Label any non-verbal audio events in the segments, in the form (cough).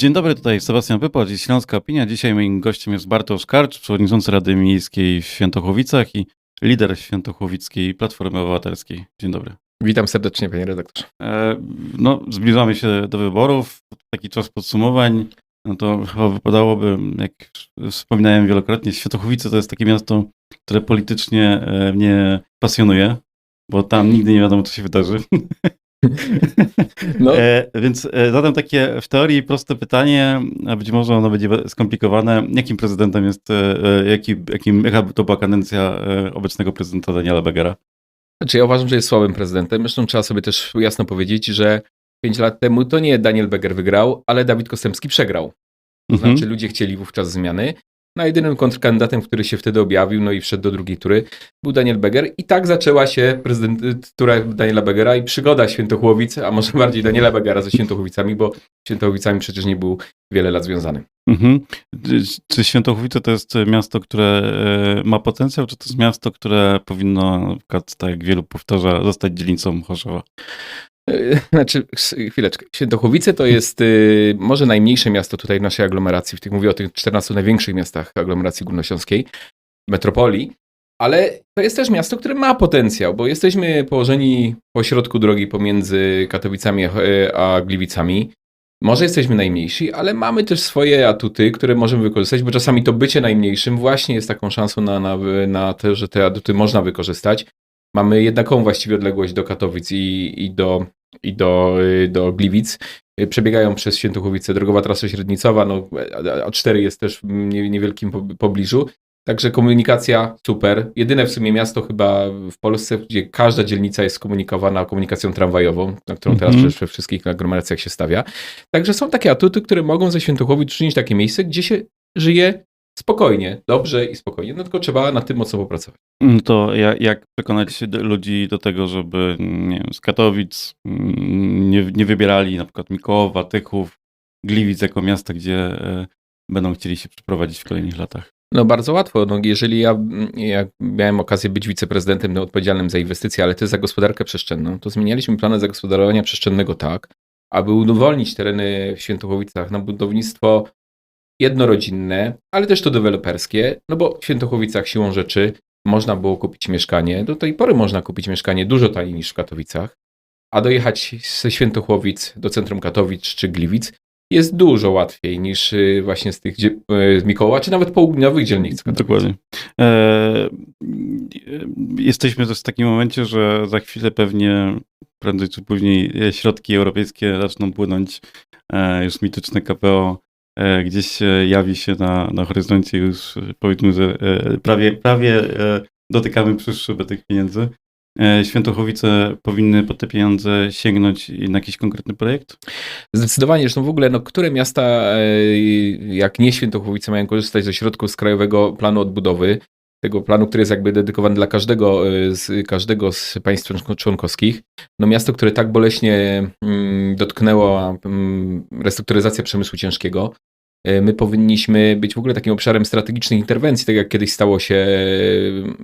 Dzień dobry, tutaj Sebastian Wypłacz i Śląska Opinia. Dzisiaj moim gościem jest Bartosz Karcz, przewodniczący Rady Miejskiej w Świętochowicach i lider Świętochowickiej Platformy Obywatelskiej. Dzień dobry. Witam serdecznie, panie redaktorze. E, no, zbliżamy się do wyborów, taki czas podsumowań. No to chyba wypadałoby, jak wspominałem wielokrotnie, Świętochowice to jest takie miasto, które politycznie e, mnie pasjonuje, bo tam nigdy nie wiadomo, co się wydarzy. (laughs) (laughs) No. E, więc e, zadam takie w teorii proste pytanie, a być może ono będzie skomplikowane. Jakim prezydentem jest, e, e, jaki, jakim, jaka to była kadencja e, obecnego prezydenta Daniela Begera? Znaczy ja uważam, że jest słabym prezydentem. Zresztą trzeba sobie też jasno powiedzieć, że 5 lat temu to nie Daniel Beger wygrał, ale Dawid Kostępski przegrał. To Mhm. znaczy ludzie chcieli wówczas zmiany. No jedynym kontrkandydatem, który się wtedy objawił, no i wszedł do drugiej tury, był Daniel Beger. I tak zaczęła się prezydentura Daniela Begera i przygoda Świętochłowic, a może bardziej Daniela Begera ze Świętochłowicami, bo Świętochłowicami przecież nie był wiele lat związany. Mhm. Czy Świętochowice to jest miasto, które e, ma potencjał, czy to jest miasto, które powinno, tak jak wielu powtarza, zostać dzielnicą Chorzowa? (laughs) Znaczy, chwileczkę. Świętochłowice to jest y, może najmniejsze miasto tutaj w naszej aglomeracji. W tych mówię o tych 14 największych miastach aglomeracji górnośląskiej, metropolii. Ale to jest też miasto, które ma potencjał, bo jesteśmy położeni po środku drogi pomiędzy Katowicami a- a Gliwicami. Może jesteśmy najmniejsi, ale mamy też swoje atuty, które możemy wykorzystać, bo czasami to bycie najmniejszym właśnie jest taką szansą na, na, na to, że te atuty można wykorzystać. Mamy jednakową właściwie odległość do Katowic i, i, do, i do, y, do Gliwic. Y, Przebiegają przez Świętochowice drogowa trasa średnicowa, no, a- A4 jest też w nie- niewielkim po- pobliżu. Także komunikacja super. Jedyne w sumie miasto chyba w Polsce, gdzie każda dzielnica jest skomunikowana komunikacją tramwajową, na którą teraz Mhm. przecież we wszystkich aglomeracjach się stawia. Także są takie atuty, które mogą ze Świętochowic czynić takie miejsce, gdzie się żyje spokojnie, dobrze i spokojnie. No tylko trzeba nad tym mocno popracować. No To jak, przekonać ludzi do tego, żeby nie wiem, z Katowic mm, nie, nie wybierali na przykład Mikołowa, Tychów, Gliwic jako miasta, gdzie e, będą chcieli się przeprowadzić w kolejnych latach? No bardzo łatwo. No, jeżeli ja, ja miałem okazję być wiceprezydentem no, odpowiedzialnym za inwestycje, ale też za gospodarkę przestrzenną, to zmienialiśmy plany zagospodarowania przestrzennego tak, aby udowolnić tereny w Świętochowicach na budownictwo jednorodzinne, ale też to deweloperskie, no bo w Świętochowicach siłą rzeczy można było kupić mieszkanie. Do tej pory można kupić mieszkanie dużo taniej niż w Katowicach, a dojechać ze Świętochłowic do centrum Katowic czy Gliwic jest dużo łatwiej niż y, właśnie z tych y, z Mikoła, czy nawet południowych dzielnic. Dokładnie. E, e, jesteśmy też w takim momencie, że za chwilę pewnie prędzej czy później e, środki europejskie zaczną płynąć. E, już mityczne KPO gdzieś się jawi się na, na horyzoncie. Już e, powiedzmy, że e, prawie, prawie e, dotykamy przyszły tych pieniędzy. E, Świętochowice powinny po te pieniądze sięgnąć na jakiś konkretny projekt? Zdecydowanie, zresztą w ogóle, no, które miasta, e, jak nie Świętochłowice, mają korzystać ze środków z Krajowego Planu Odbudowy, tego planu, który jest jakby dedykowany dla każdego e, z, każdego z państw członk- członkowskich. No miasto, które tak boleśnie mm, dotknęło mm, restrukturyzacja przemysłu ciężkiego, e, my powinniśmy być w ogóle takim obszarem strategicznych interwencji, tak jak kiedyś stało się e,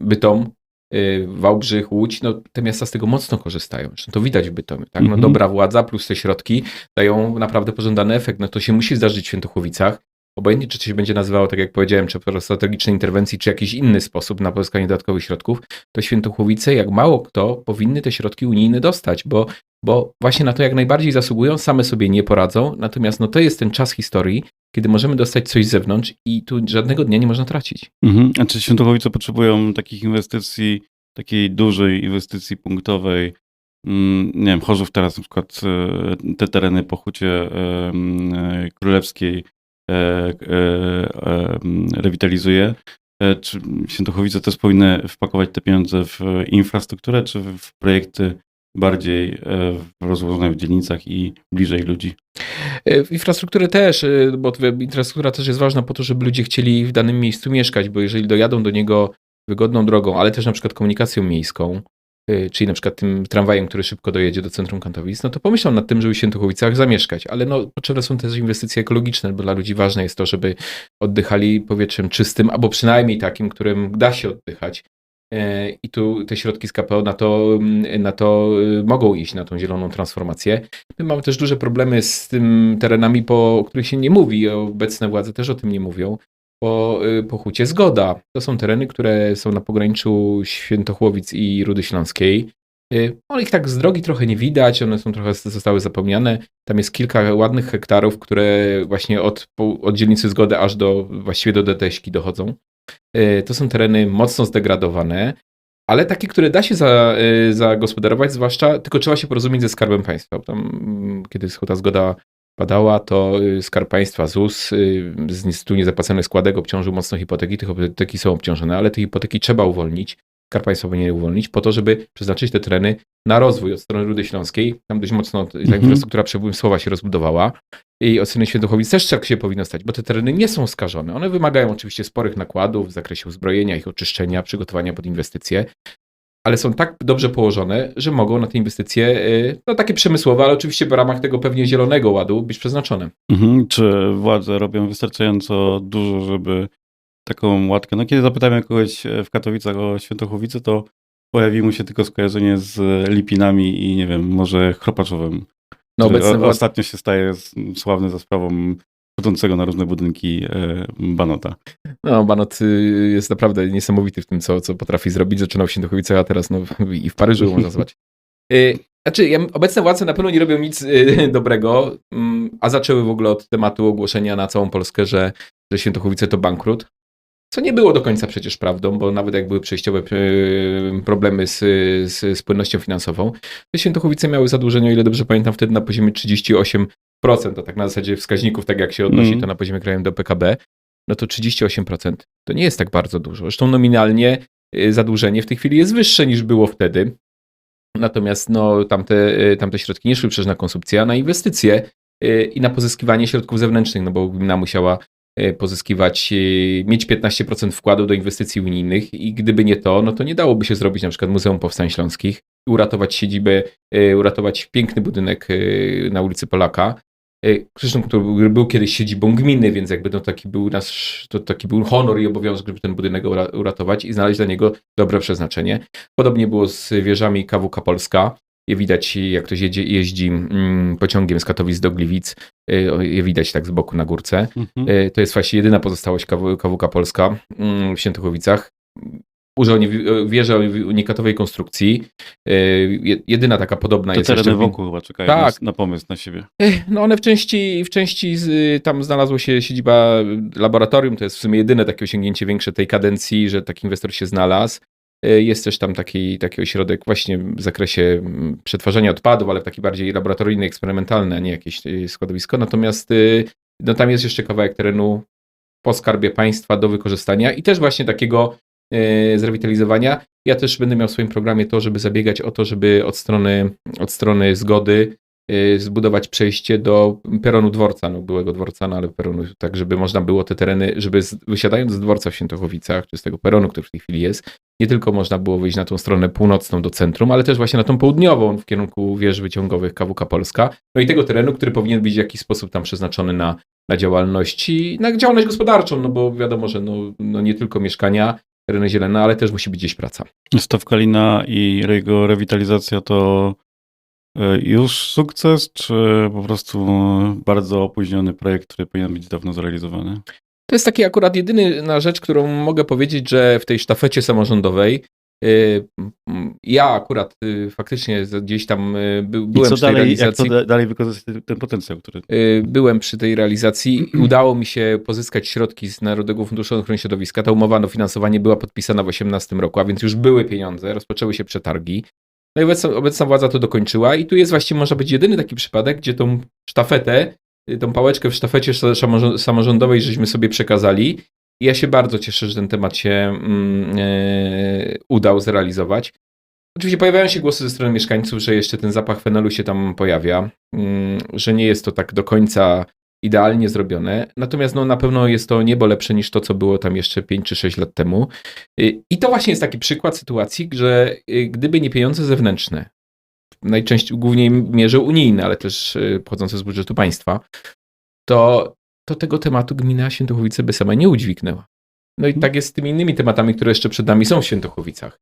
Bytom, y, Wałbrzych, Łódź, no te miasta z tego mocno korzystają. Zresztą to widać w Bytomiu, tak? No Mhm. dobra władza plus te środki dają naprawdę pożądany efekt. No to się musi zdarzyć w Świętochłowicach. Obojętnie, czy to się będzie nazywało, tak jak powiedziałem, czy po strategicznej interwencji, czy jakiś inny sposób na pozyskanie dodatkowych środków, to Świętochłowice, jak mało kto, powinny te środki unijne dostać, bo, bo właśnie na to jak najbardziej zasługują, same sobie nie poradzą, natomiast no to jest ten czas historii, kiedy możemy dostać coś z zewnątrz i tu żadnego dnia nie można tracić. Mhm. A czy Świętochowice potrzebują takich inwestycji, takiej dużej inwestycji punktowej? Mm, Nie wiem, Chorzów teraz na przykład e, te tereny po hucie e, królewskiej rewitalizuje. E, Czy Świętochowice też powinny wpakować te pieniądze w infrastrukturę, czy w projekty bardziej e, rozłożone w dzielnicach i bliżej ludzi? E, W infrastrukturę też, e, bo infrastruktura też jest ważna po to, żeby ludzie chcieli w danym miejscu mieszkać, bo jeżeli dojadą do niego wygodną drogą, ale też na przykład komunikacją miejską, czyli na przykład tym tramwajem, który szybko dojedzie do centrum Katowic, no to pomyślą nad tym, żeby w Świętochowicach zamieszkać, ale no potrzebne są też inwestycje ekologiczne, bo dla ludzi ważne jest to, żeby oddychali powietrzem czystym, albo przynajmniej takim, którym da się oddychać. e, i tu te środki z KPO na to, mm, na to y, mogą iść, na tą zieloną transformację. My mamy też duże problemy z tym terenami, po, o których się nie mówi, obecne władze też o tym nie mówią, po, y, po Hucie Zgoda. To są tereny, które są na pograniczu Świętochłowic i Rudy Śląskiej. Y, No ich tak z drogi trochę nie widać, one są trochę zostały zapomniane. Tam jest kilka ładnych hektarów, które właśnie od, od dzielnicy Zgody aż do właściwie do Deteśki dochodzą. Y, To są tereny mocno zdegradowane, ale takie, które da się za, zagospodarować, zwłaszcza tylko trzeba się porozumieć ze Skarbem Państwa. Tam, mm, kiedy ta zgoda padała, to y, Skarb Państwa, ZUS y, z niestety niezapłaconych składek obciążył mocno hipoteki. Te hipoteki są obciążone, ale te hipoteki trzeba uwolnić. Skarb Państwa powinien uwolnić po to, żeby przeznaczyć te tereny na rozwój od strony Rudy Śląskiej. Tam dość mocno ta Mhm. infrastruktura przemysłowa się rozbudowała. I od strony Świętochowic też tak się powinno stać, bo te tereny nie są skażone. One wymagają oczywiście sporych nakładów w zakresie uzbrojenia, ich oczyszczenia, przygotowania pod inwestycje, ale są tak dobrze położone, że mogą na te inwestycje, y, no takie przemysłowe, ale oczywiście w ramach tego pewnie zielonego ładu być przeznaczone. Mhm. Czy władze robią wystarczająco dużo, żeby taką łatkę... No kiedy zapytałem kogoś e, w Katowicach o Świętochłowice, to pojawiło mu się tylko skojarzenie z Lipinami i nie wiem, może Chropaczowem. No który obecne o, władze, ostatnio się staje sławny za sprawą chodzącego na różne budynki e, Banota. no Banot y, jest naprawdę niesamowity w tym, co, co potrafi zrobić. Zaczynał w Świętochowicach, a teraz no, i w Paryżu można zobaczyć. Y, Znaczy, obecne władze na pewno nie robią nic y, (laughs) dobrego, mm, a zaczęły w ogóle od tematu ogłoszenia na całą Polskę, że, że Świętochowice to bankrut. Co nie było do końca przecież prawdą, bo nawet jak były przejściowe problemy z, z, z płynnością finansową, te Świętochowice miały zadłużenie, o ile dobrze pamiętam, wtedy na poziomie 38%, a tak na zasadzie wskaźników, tak jak się odnosi Mm. to na poziomie krajowym do PKB, no to 38% to nie jest tak bardzo dużo. Zresztą nominalnie y, zadłużenie w tej chwili jest wyższe niż było wtedy. Natomiast no, tamte, y, tamte środki nie szły przecież na konsumpcję, a na inwestycje y, i na pozyskiwanie środków zewnętrznych, no bo gmina musiała pozyskiwać, mieć 15% wkładu do inwestycji unijnych i gdyby nie to, no to nie dałoby się zrobić na przykład Muzeum Powstań Śląskich, uratować siedzibę, uratować piękny budynek na ulicy Polaka, zresztą który był kiedyś siedzibą gminy, więc jakby to taki był nasz, to taki był honor i obowiązek, żeby ten budynek ura- uratować i znaleźć dla niego dobre przeznaczenie. Podobnie było z wieżami KWK Polska. Je widać, jak ktoś jedzie, jeździ mm, pociągiem z Katowic do Gliwic, y, je widać tak z boku na górce. Mhm. Y, To jest właśnie jedyna pozostałość KW, KWK Polska mm, w Świętochowicach. Użył wieża o unikatowej konstrukcji. Je- Jedyna taka podobna Te jest jeszcze tereny w- wokół chyba czekają Tak. na, pomysł na siebie. Ech, No one w części, w części z, tam znalazło się siedziba laboratorium, to jest w sumie jedyne takie osiągnięcie większe tej kadencji, że taki inwestor się znalazł. E, Jest też tam taki, taki ośrodek właśnie w zakresie mm, przetwarzania odpadów, ale taki bardziej laboratoryjny, eksperymentalny, a nie jakieś e, składowisko. Natomiast no, tam jest jeszcze kawałek terenu po skarbie państwa do wykorzystania i też właśnie takiego e, zrewitalizowania. Ja też będę miał w swoim programie to, żeby zabiegać o to, żeby od strony, od strony zgody y, zbudować przejście do peronu dworca, no byłego dworca, no ale peronu, tak żeby można było te tereny, żeby z, wysiadając z dworca w Świętochowicach, czy z tego peronu, który w tej chwili jest, nie tylko można było wyjść na tą stronę północną do centrum, ale też właśnie na tą południową w kierunku wież wyciągowych KWK Polska, no i tego terenu, który powinien być w jakiś sposób tam przeznaczony na, na działalność i na działalność gospodarczą, no bo wiadomo, że no, no nie tylko mieszkania, tereny zielone, ale też musi być gdzieś praca. Stawkalina i jego rewitalizacja to e, już sukces, czy po prostu bardzo opóźniony projekt, który powinien być dawno zrealizowany? To jest taki akurat jedyna rzecz, którą mogę powiedzieć, że w tej sztafecie samorządowej ja akurat y, faktycznie gdzieś tam y, by, byłem co przy tej dalej, jak to realizacji. da, dalej wykorzystać ten, ten potencjał, który... y, Byłem przy tej realizacji i (clears throat) udało mi się pozyskać środki z Narodowego Funduszu Ochrony Środowiska. Ta umowa o finansowanie była podpisana w 2018 roku, a więc już były pieniądze, rozpoczęły się przetargi. No i obecna, obecna władza to dokończyła i tu jest właściwie może być jedyny taki przypadek, gdzie tą sztafetę, y, tą pałeczkę w sztafecie samorząd- samorządowej żeśmy sobie przekazali. Ja się bardzo cieszę, że ten temat się e, udał zrealizować. Oczywiście pojawiają się głosy ze strony mieszkańców, że jeszcze ten zapach fenolu się tam pojawia, mm, że nie jest to tak do końca idealnie zrobione. Natomiast no, na pewno jest to niebo lepsze niż to, co było tam jeszcze 5 czy 6 lat temu. Y, I to właśnie jest taki przykład sytuacji, że y, gdyby nie pieniądze zewnętrzne, najczęściej głównie mierze unijne, ale też pochodzące z budżetu państwa, to, to tego tematu gmina Świętochowice by sama nie udźwignęła. No i tak jest z tymi innymi tematami, które jeszcze przed nami są w Świętochowicach.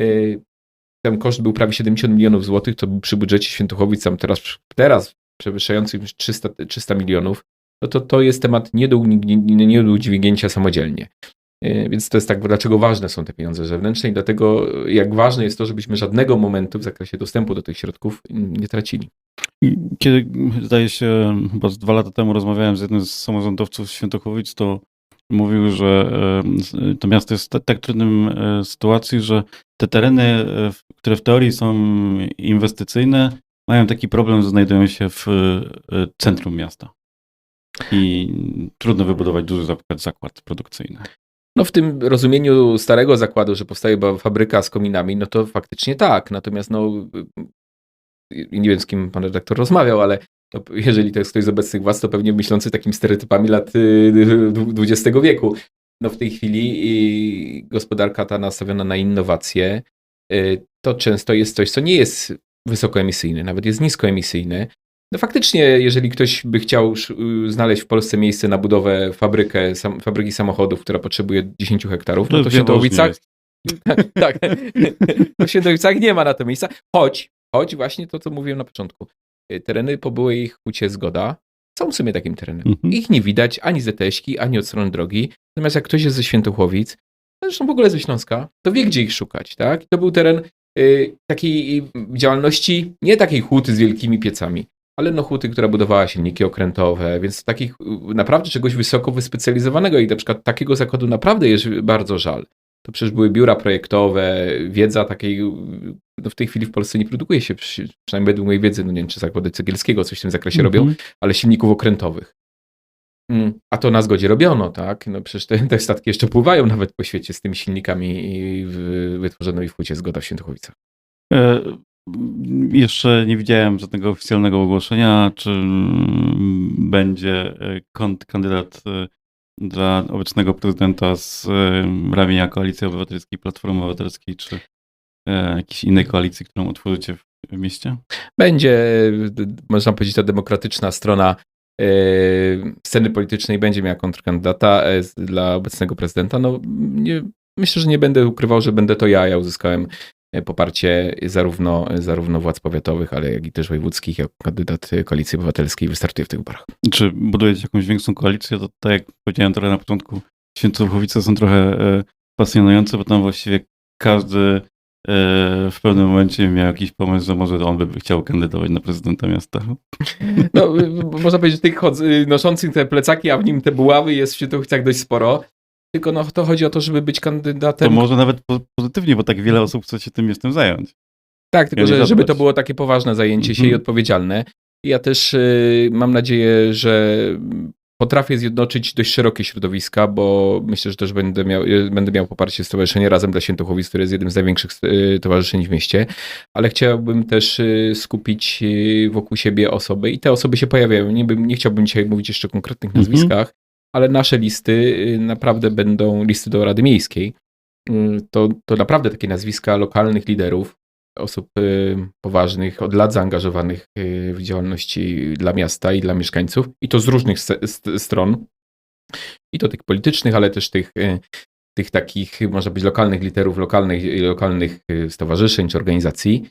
Y, Ten koszt był prawie 70 milionów złotych, to przy budżecie Świętochowic tam teraz, teraz przewyższającym już 300, 300 milionów, no to to jest temat nie do, udźwignięcia- nie do udźwignięcia samodzielnie. Y, Więc to jest tak, dlaczego ważne są te pieniądze zewnętrzne i dlatego jak ważne jest to, żebyśmy żadnego momentu w zakresie dostępu do tych środków nie tracili. Kiedy, zdaje się, chyba dwa lata temu rozmawiałem z jednym z samorządowców Świętochowic, to mówił, że e, to miasto jest w tak trudnym e, sytuacji, że te tereny, e, które w teorii są inwestycyjne, mają taki problem, że znajdują się w centrum miasta. I trudno wybudować duży zakład produkcyjny. No w tym rozumieniu starego zakładu, że powstaje fabryka z kominami, no to faktycznie tak. Natomiast no, nie wiem z kim pan redaktor rozmawiał, ale jeżeli to jest ktoś z obecnych władz, to pewnie myślący takimi stereotypami lat y, XX wieku. No w tej chwili y, gospodarka ta nastawiona na innowacje, y, to często jest coś, co nie jest wysokoemisyjne, nawet jest niskoemisyjne. No faktycznie, jeżeli ktoś by chciał y, znaleźć w Polsce miejsce na budowę fabrykę, sam, fabryki samochodów, która potrzebuje 10 hektarów, no to w w Świętochowicach Świętochowicach tak. (laughs) W Świętowicach nie ma na to miejsca. Choć, choć właśnie to, co mówiłem na początku. y, Tereny po byłej hucie Zgoda są w sumie takim terenem. Mhm. Ich nie widać ani z ETŚ-ki, ani od strony drogi. Natomiast jak ktoś jest ze Świętochłowic, zresztą w ogóle ze Śląska, to wie, gdzie ich szukać. Tak? I To był teren y, takiej y, działalności, nie takiej huty z wielkimi piecami, ale no huty, która budowała silniki okrętowe, więc takich naprawdę czegoś wysoko wyspecjalizowanego i na przykład takiego zakładu naprawdę jest bardzo żal. To przecież były biura projektowe, wiedza takiej, no w tej chwili w Polsce nie produkuje się, przy- przynajmniej według mojej wiedzy, no nie wiem, czy zakłady Cegielskiego coś w tym zakresie robią, Mhm. ale silników okrętowych. Mm, A to na zgodzie robiono, tak? No przecież te, te statki jeszcze pływają nawet po świecie z tymi silnikami i w- hucie Zgoda w Świętochowicach. E, Jeszcze nie widziałem żadnego oficjalnego ogłoszenia, czy mm, będzie e, kandydat e, dla obecnego prezydenta z e, ramienia Koalicji Obywatelskiej, Platformy Obywatelskiej, czy e, jakiejś innej koalicji, którą utworzycie w mieście? Będzie, d- można powiedzieć, ta demokratyczna strona e, sceny politycznej będzie miała kontrkandydata e, dla obecnego prezydenta. No, nie, myślę, że nie będę ukrywał, że będę to ja. Ja uzyskałem e, poparcie zarówno, zarówno władz powiatowych, ale jak i też wojewódzkich, jako kandydat e, Koalicji Obywatelskiej wystartuję w tych wyborach. Czy budujecie jakąś większą koalicję? To tak jak powiedziałem trochę na początku, Świętochowice są trochę e, pasjonujące, bo tam właściwie każdy e, w pewnym momencie miał jakiś pomysł, że może on by chciał kandydować na prezydenta miasta. No, można powiedzieć, tych noszących te plecaki, a w nim te buławy jest w Świętochowicach dość sporo. Tylko no, to chodzi o to, żeby być To kandydatem może nawet po- pozytywnie, bo tak wiele osób chce się tym miastem zająć. Tak, tylko że, żeby to było takie poważne zajęcie się i Mhm. odpowiedzialne. Ja też y, mam nadzieję, że potrafię zjednoczyć dość szerokie środowiska, bo myślę, że też będę miał, y, będę miał poparcie Stowarzyszenia Razem dla Świętochowic, które jest jednym z największych y, towarzyszeń w mieście, ale chciałbym też y, skupić y, wokół siebie osoby i te osoby się pojawiają. Nie, bym, nie chciałbym dzisiaj mówić jeszcze o konkretnych Mhm. nazwiskach, ale nasze listy y, naprawdę będą listy do Rady Miejskiej. Y, To, to naprawdę takie nazwiska lokalnych liderów, osób y, poważnych, od lat zaangażowanych w działalności dla miasta i dla mieszkańców, i to z różnych stron. I to tych politycznych, ale też tych, tych takich, można być lokalnych liderów, lokalnych, lokalnych stowarzyszeń czy organizacji.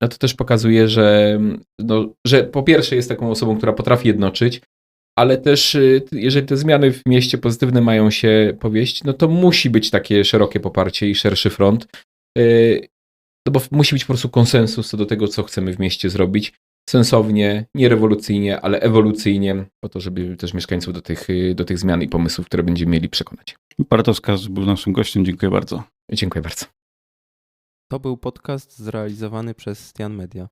No to też pokazuje, że, no, że po pierwsze jest taką osobą, która potrafi jednoczyć, ale też y, jeżeli te zmiany w mieście pozytywne mają się powieść, no to musi być takie szerokie poparcie i szerszy front. Y, no bo musi być po prostu konsensus co do tego, co chcemy w mieście zrobić. Sensownie, nie rewolucyjnie, ale ewolucyjnie, po to, żeby też mieszkańców do tych, y, do tych zmian i pomysłów, które będziemy mieli, przekonać. Bartosz Karz był naszym gościem. Dziękuję bardzo. Dziękuję bardzo. To był podcast zrealizowany przez Stian Media.